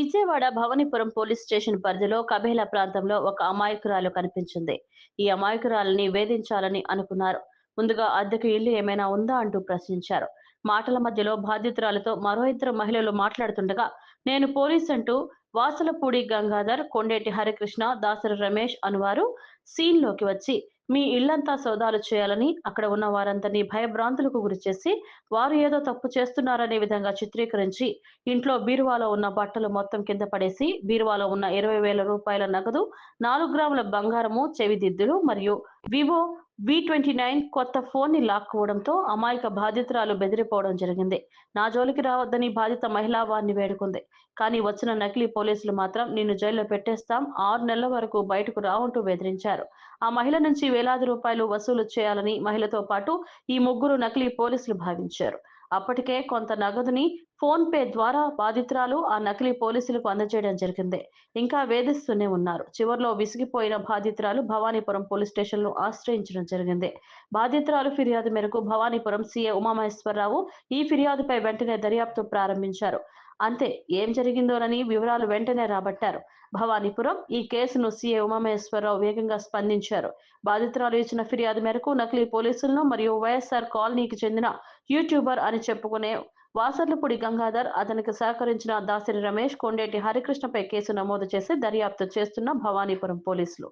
Vijayawada భవనిపురం police station పరిధిలో కబేలా ప్రాంతంలో ఒక అమాయకురాలు కనిపించింది. ఈ అమాయకురాలిని వేధించాలని అనుకున్నారు. ముందుగా అద్దెకు ఇల్లు ఏమైనా ఉందా అంటూ ప్రశ్నించారు. మాటల మధ్యలో బాధితురాలతో మరో ఇద్దరు మహిళలు మాట్లాడుతుండగా నేను పోలీస్ అంటూ వాసలపూడి గంగాధర్ కొండేటి హరికృష్ణ దాసరి రమేష్ అనువారు సీన్లోకి వచ్చి మీ ఇళ్ళంతా సోదాలు చేయాలని అక్కడ ఉన్న వారందరినీ భయభ్రాంతులకు గురిచేసి వారు ఏదో తప్పు చేస్తున్నారనే విధంగా చిత్రీకరించి ఇంట్లో బీరువాలో ఉన్న బట్టలు మొత్తం కింద పడేసి బీరువాలో ఉన్న ఇరవై వేల రూపాయల నగదు నాలుగు గ్రాముల బంగారము చెవిదిద్దులు మరియు వివో వి ట్వంటీ నైన్ కొత్త ఫోన్ని లాక్కోవడంతో అమాయక బాధితురాలు బెదిరిపోవడం జరిగింది. నా జోలికి రావద్దని బాధిత మహిళా వారిని వేడుకుంది. కానీ వచ్చిన నకిలీ పోలీసులు మాత్రం నిన్ను జైల్లో పెట్టేస్తాం. ఆరు నెలల వరకు బయటకు రావంటూ బెదిరించారు. ఆ మహిళ నుంచి వేలాది రూపాయలు వసూలు చేయాలని మహిళతో పాటు ఈ ముగ్గురు నకిలీ పోలీసులు భావించారు. అప్పటికే కొంత నగదుని ఫోన్ పే ద్వారా బాధితురాలు ఆ నకిలీ పోలీసులకు అందజేయడం జరిగింది. ఇంకా వేధిస్తూనే ఉన్నారు. చివరిలో విసిగిపోయిన బాధితురాలు భవానీపురం పోలీస్ స్టేషన్లో ఆశ్రయించడం జరిగింది. బాధితురాలు ఫిర్యాదు మేరకు భవానీపురం సీఏ ఉమామహేశ్వరరావు ఈ ఫిర్యాదుపై వెంటనే దర్యాప్తు ప్రారంభించారు. అంతే ఏం జరిగిందోనని వివరాలు వెంటనే రాబట్టారు. భవానీపురం ఈ కేసును సీఏ ఉమామహేశ్వరరావు వేగంగా స్పందించారు. బాధితురాలు ఇచ్చిన ఫిర్యాదు మేరకు నకిలీ పోలీసులను మరియు వైఎస్ఆర్ కాలనీకి చెందిన యూట్యూబర్ అని చెప్పుకునే వాసర్లపూడి గంగాధర్ అతనికి సహకరించిన దాసరి రమేష్ కొండేటి హరికృష్ణపై కేసు నమోదు చేసి దర్యాప్తు చేస్తున్న భవానీపురం పోలీసులు.